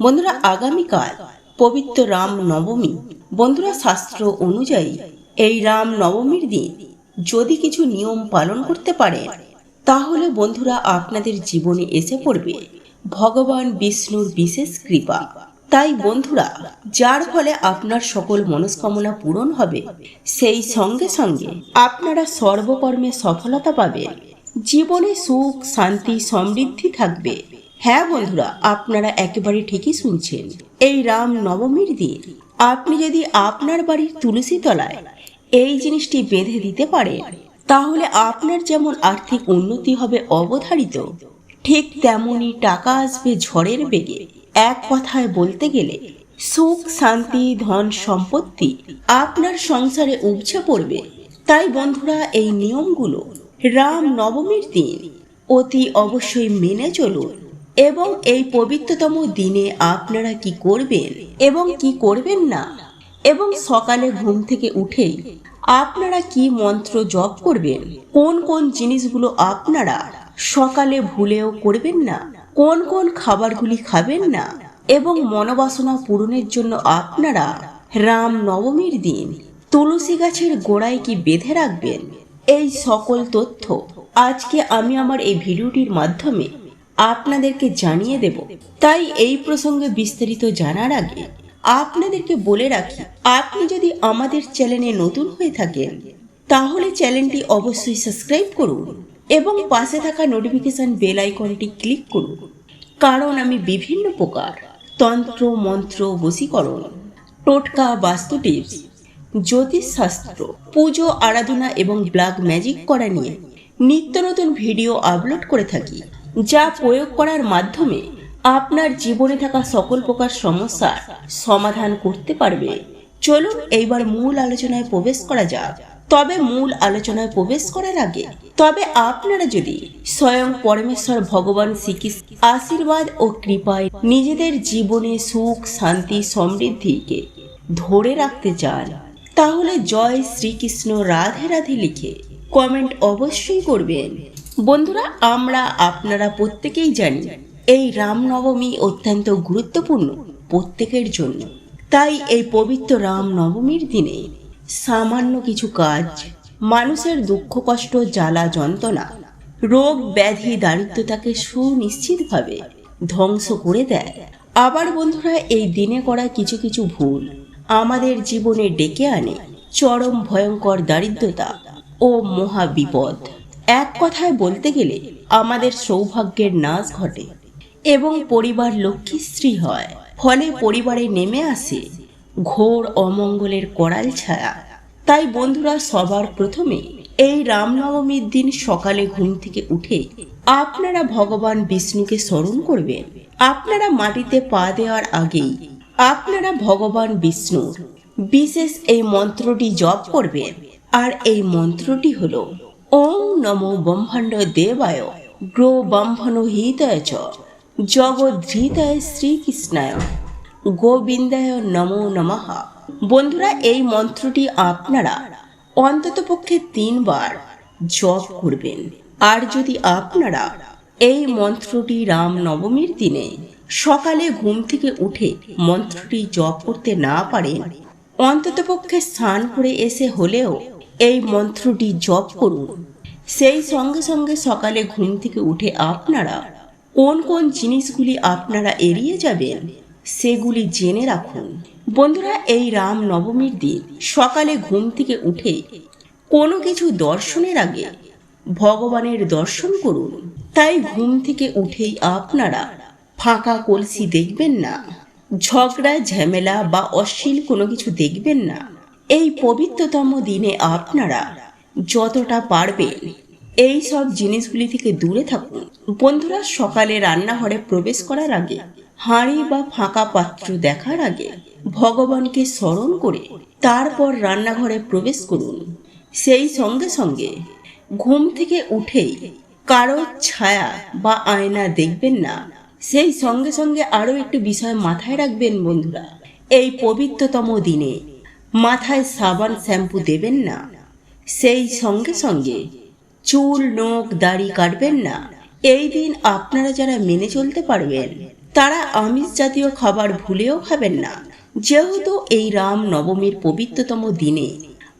বন্ধুরা, আগামীকাল পবিত্র রাম নবমী বন্ধুরা, শাস্ত্র অনুযায়ী এই রাম নবমীর দিন যদি কিছু নিয়ম পালন করতে পারেন, তাহলে বন্ধুরা, আপনাদের জীবনে এসে পড়বে ভগবান বিষ্ণুর বিশেষ কৃপা। তাই বন্ধুরা, যার ফলে আপনার সকল মনস্কামনা পূরণ হবে, সেই সঙ্গে সঙ্গে আপনারা সর্বকর্মে সফলতা পাবেন। জীবনে সুখ, শান্তি, সমৃদ্ধি থাকবে। হ্যাঁ বন্ধুরা, আপনারা একেবারে ঠিকই শুনছেন। এই রাম নবমীর দিন, আপনি যদি আপনার বাড়ির তুলসী তলায় এই জিনিসটি বেঁধে দিতে পারেন, তাহলে আপনার যেমন আর্থিক উন্নতি হবে অবধারিত, ঠিক তেমনই টাকা আসবে ঝড়ের বেগে। এক কথায় বলতে গেলে, সুখ, শান্তি, ধন, সম্পত্তি আপনার সংসারে উপচে পড়বে। তাই বন্ধুরা, এই নিয়মগুলো রাম নবমীর দিন অতি অবশ্যই মেনে চলুন। এবং এই পবিত্রতম দিনে আপনারা কি করবেন এবং কি করবেন না? এবং সকালে ঘুম থেকে উঠেই আপনারা কি মন্ত্র জপ করবেন? কোন কোন জিনিসগুলো আপনারা সকালে ভুলেও করবেন না? কোন কোন খাবারগুলি খাবেন না? এবং মনোবাসনা পূরণের জন্য আপনারা রাম নবমীর দিন তুলসী গাছের গোড়ায় কি বেঁধে রাখবেন? এই সকল তথ্য আজকে আমি আমার এই ভিডিওটির মাধ্যমে আপনাদেরকে জানিয়ে দেব। তাই এই প্রসঙ্গে বিস্তারিত জানার আগে আপনাদেরকে বলে রাখি, আপনি যদি আমাদের চ্যানেলে নতুন হয়ে থাকেন, তাহলে চ্যানেলটি অবশ্যই সাবস্ক্রাইব করুন এবং পাশে থাকা নোটিফিকেশন বেল আইকনটি ক্লিক করুন। কারণ আমি বিভিন্ন প্রকার তন্ত্র, মন্ত্র, বশীকরণ, টোটকা, বাস্তু টিপস জ্যোতিষশাস্ত্র, পুজো, আরাধনা এবং ব্ল্যাক ম্যাজিক করা নিয়ে নিত্য নতুন ভিডিও আপলোড করে থাকি, যা প্রয়োগ করার মাধ্যমে আপনার জীবনে থাকা সকল প্রকার সমস্যার সমাধান করতে পারবে। চলুন এইবার মূল আলোচনায় প্রবেশ করা যাক। তবে মূল আলোচনায় প্রবেশ করার আগে, তবে আপনারা যদি স্বয়ং পরমেশ্বর ভগবান শ্রীকৃষ্ণ আশীর্বাদ ও কৃপায় নিজেদের জীবনে সুখ, শান্তি, সমৃদ্ধিকে ধরে রাখতে চান, তাহলে জয় শ্রীকৃষ্ণ রাধে রাধে লিখে কমেন্ট অবশ্যই করবেন। বন্ধুরা, আমরা আপনারা প্রত্যেকেই জানি, এই রামনবমী অত্যন্ত গুরুত্বপূর্ণ প্রত্যেকের জন্য। তাই এই পবিত্র রামনবমীর দিনে সামান্য কিছু কাজ, মানুষের দুঃখ, কষ্ট, জ্বালা, যন্ত্রণা, রোগ, ব্যাধি, দারিদ্রতাকে সুনিশ্চিতভাবে ধ্বংস করে দেয়। আবার বন্ধুরা, এই দিনে করা কিছু কিছু ভুল আমাদের জীবনে ডেকে আনে চরম ভয়ঙ্কর দারিদ্রতা ও মহা বিপদ এক কথায় বলতে গেলে আমাদের সৌভাগ্যের নাশ ঘটে এবং পরিবার লক্ষ্মীশ্রী হয়। ফলে পরিবারে নেমে আসে ঘোর অমঙ্গলের করাল ছায়া। তাই বন্ধুরা, সবার প্রথমে এই রামনবমীর দিন সকালে ঘুম থেকে উঠে আপনারা ভগবান বিষ্ণুকে স্মরণ করবেন। আপনারা মাটিতে পা দেওয়ার আগেই আপনারা ভগবান বিষ্ণুর বিশেষ এই মন্ত্রটি জপ করবেন। আর এই মন্ত্রটি হল ওম নমো ব্রহ্মাণ্ড দেবায় গ্রো ব্রহ্মণ হিতায় চ, জগদ্ধৃতায় শ্রীকৃষ্ণায়, গোবিন্দায় নমো নমঃ। বন্ধুরা, এই মন্ত্রটি আপনারা অন্ততপক্ষে তিনবার জপ করবেন। আর যদি আপনারা এই মন্ত্রটি রাম নবমীর দিনে সকালে ঘুম থেকে উঠে মন্ত্রটি জপ করতে না পারেন অন্ততপক্ষে স্নান করে এসে হলেও এই মন্ত্রটি জপ করুন। সেই সঙ্গে সঙ্গে সকালে ঘুম থেকে উঠে আপনারা কোন কোন জিনিসগুলি আপনারা এড়িয়ে যাবেন, সেগুলি জেনে রাখুন। বন্ধুরা, এই রাম নবমীর দিন সকালে ঘুম থেকে উঠে কোনো কিছু দর্শনের আগে ভগবানের দর্শন করুন। তাই ঘুম থেকে উঠেই আপনারা ফাঁকা কলসি দেখবেন না, ঝগড়া, ঝামেলা বা অশ্লীল কোনো কিছু দেখবেন না। এই পবিত্রতম দিনে আপনারা যতটা পারবেন এই সব জিনিসগুলি থেকে দূরে থাকুন। বন্ধুরা, সকালে রান্নাঘরে প্রবেশ করার আগে, হাঁড়ি বা ফাঁকা পাত্র দেখার আগে ভগবানকে স্মরণ করে তারপর রান্নাঘরে প্রবেশ করুন। সেই সঙ্গে সঙ্গে ঘুম থেকে উঠেই কারও ছায়া বা আয়না দেখবেন না। সেই সঙ্গে সঙ্গে আরও একটি বিষয় মাথায় রাখবেন বন্ধুরা, এই পবিত্রতম দিনে মাথায় সাবান শ্যাম্পু দেবেন না। সেই সঙ্গে সঙ্গে চুল, নখ, দাড়ি কাটবেন না। এই দিন আপনারা যারা মেনে চলতে পারবেন, তারা আমিষ জাতীয় খাবার ভুলেও খাবেন না। যেহেতু এই রাম নবমীর পবিত্রতম দিনে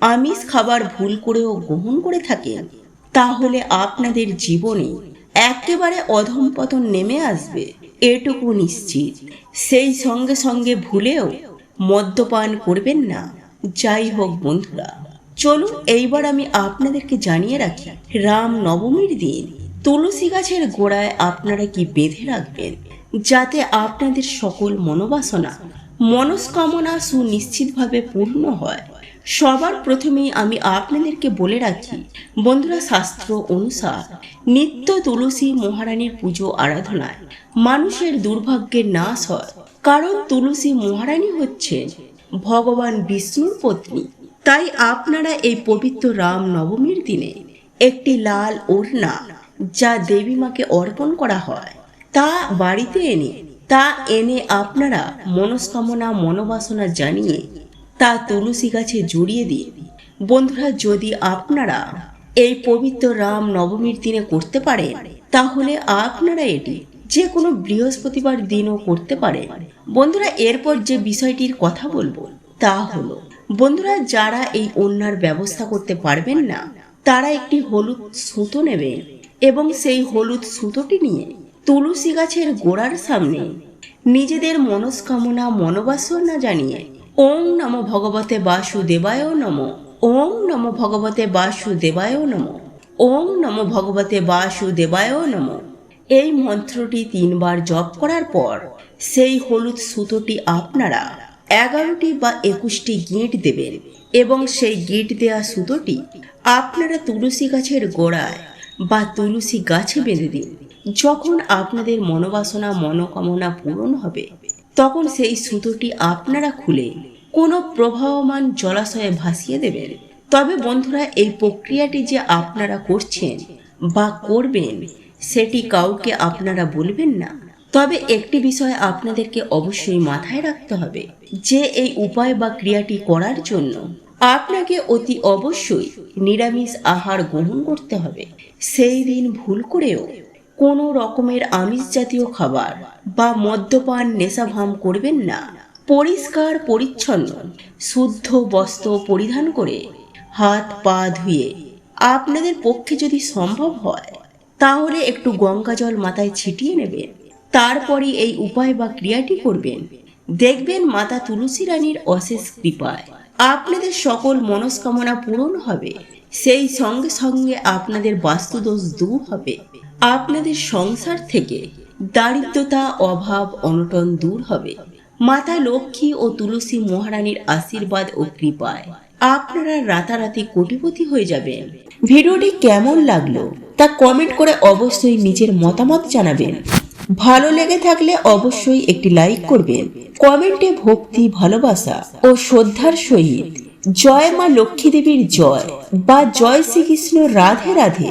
আমিষ খাবার ভুল করেও গ্রহণ করে থাকেন, তাহলে আপনাদের জীবনে একেবারে অধমপতন নেমে আসবে, এটুকু নিশ্চিত। সেই সঙ্গে সঙ্গে ভুলেও মদ্যপান করবেন না। যাই হোক বন্ধুরা, চলুন এইবার আমি আপনাদেরকে জানিয়ে রাখি, রাম নবমীর দিন তুলসী গাছের গোড়ায় আপনারা কি বেঁধে রাখবেন? যাতে আপনাদের সকল মনোবাসনা, মনস্কামনা সুনিশ্চিতভাবে পূর্ণ হয়। সবার প্রথমেই আমি আপনাদেরকে বলে রাখি, বন্ধুরা শাস্ত্র অনুসার, নিত্য তুলসী মহারানীর পুজো আরাধনায় মানুষের দুর্ভাগ্যের নাশ হয়। কারণ তুলসী মহারানী হচ্ছেন ভগবান বিষ্ণুর পত্নী। তাই আপনারা এই পবিত্র রাম নবমীর দিনে একটি লাল ওড়না যা দেবী মাকে অর্পণ করা হয়, তা বাড়িতে এনে, তা এনে আপনারা মনস্কামনা মনোবাসনা জানিয়ে তা তুলসী গাছে জড়িয়ে দিন বন্ধুরা, যদি আপনারা এই পবিত্র রাম নবমীর দিনে করতে পারেন, তাহলে আপনারা এটি যে কোনো বৃহস্পতিবার দিনও করতে পারেন। বন্ধুরা, এরপর যে বিষয়টির কথা বলব, তা হলো, বন্ধুরা, যারা এই অন্যার ব্যবস্থা করতে পারবেন না, তারা একটি হলুদ সুতো নেবে এবং সেই হলুদ সুতোটি নিয়ে তুলসী গাছের গোড়ার সামনে নিজেদের মনস্কামনা, মনোবাসনা জানিয়ে ওং নম ভগবতে বাসুদেবায় নম। ওং নম ভগবতে বাসুদেবায় নম। ওং নম ভগবতে বাসুদেবায় নম। এই মন্ত্রটি তিনবার জপ করার পর সেই হলুদ সুতোটি আপনারা এগারোটি বা একুশটি গিঁট দেবেন এবং সেই গিঁট দেওয়া সুতোটি আপনারা তুলসী গাছের গোড়ায় বা তুলসী গাছে বেঁধে দিন। যখন আপনাদের মনোবাসনা, মনোকামনা পূরণ হবে তখন সেই সুতোটি আপনারা খুলে কোনো প্রবাহমান জলাশয়ে ভাসিয়ে দেবেন। তবে বন্ধুরা, এই প্রক্রিয়াটি যে আপনারা করছেন বা করবেন, সেটি কাউকে আপনারা বলবেন না। তবে একটি বিষয় আপনাদেরকে অবশ্যই মাথায় রাখতে হবে, যে এই উপায় বা ক্রিয়াটি করার জন্য আপনাকে অতি অবশ্যই নিরামিষ আহার গ্রহণ করতে হবে। সেই দিন ভুল করেও কোনো রকমের আমিষ জাতীয় খাবার বা মদ্যপান নেশাভাম করবেন না। পরিষ্কার, পরিচ্ছন্ন, শুদ্ধ বস্ত্র পরিধান করে হাত পা ধুয়ে আপনাদের পক্ষে যদি সম্ভব হয়, তাহলে একটু গঙ্গা জল মাথায় ছিটিয়ে নেবেন। তারপরে এই উপায় বা ক্রিয়াটি করবেন। দেখবেন মাতা তুলসী রানীর অশেষ কৃপায়। আপনাদের সকল মনস্কামনা পূরণ হবে। সেই সঙ্গে সঙ্গে আপনাদের বাস্তুদোষ দূর হবে। আপনাদের সংসার থেকে দারিদ্রতা, অভাব, অনটন দূর হবে। মাতা লক্ষ্মী ও তুলসী মহারানীর আশীর্বাদ ও কৃপায় আপনারা রাতারাতি কোটিপতি হয়ে যাবেন। ভিডিওটি কেমন লাগল তা কমেন্ট করে অবশ্যই নিজের মতামত জানাবেন। ভালো লেগে থাকলে অবশ্যই একটি লাইক করবেন। কমেন্টে ভক্তি, ভালোবাসা ও শ্রদ্ধার সহিত জয় মা লক্ষ্মী দেবীর জয় বা জয় শ্রীকৃষ্ণ রাধে রাধে।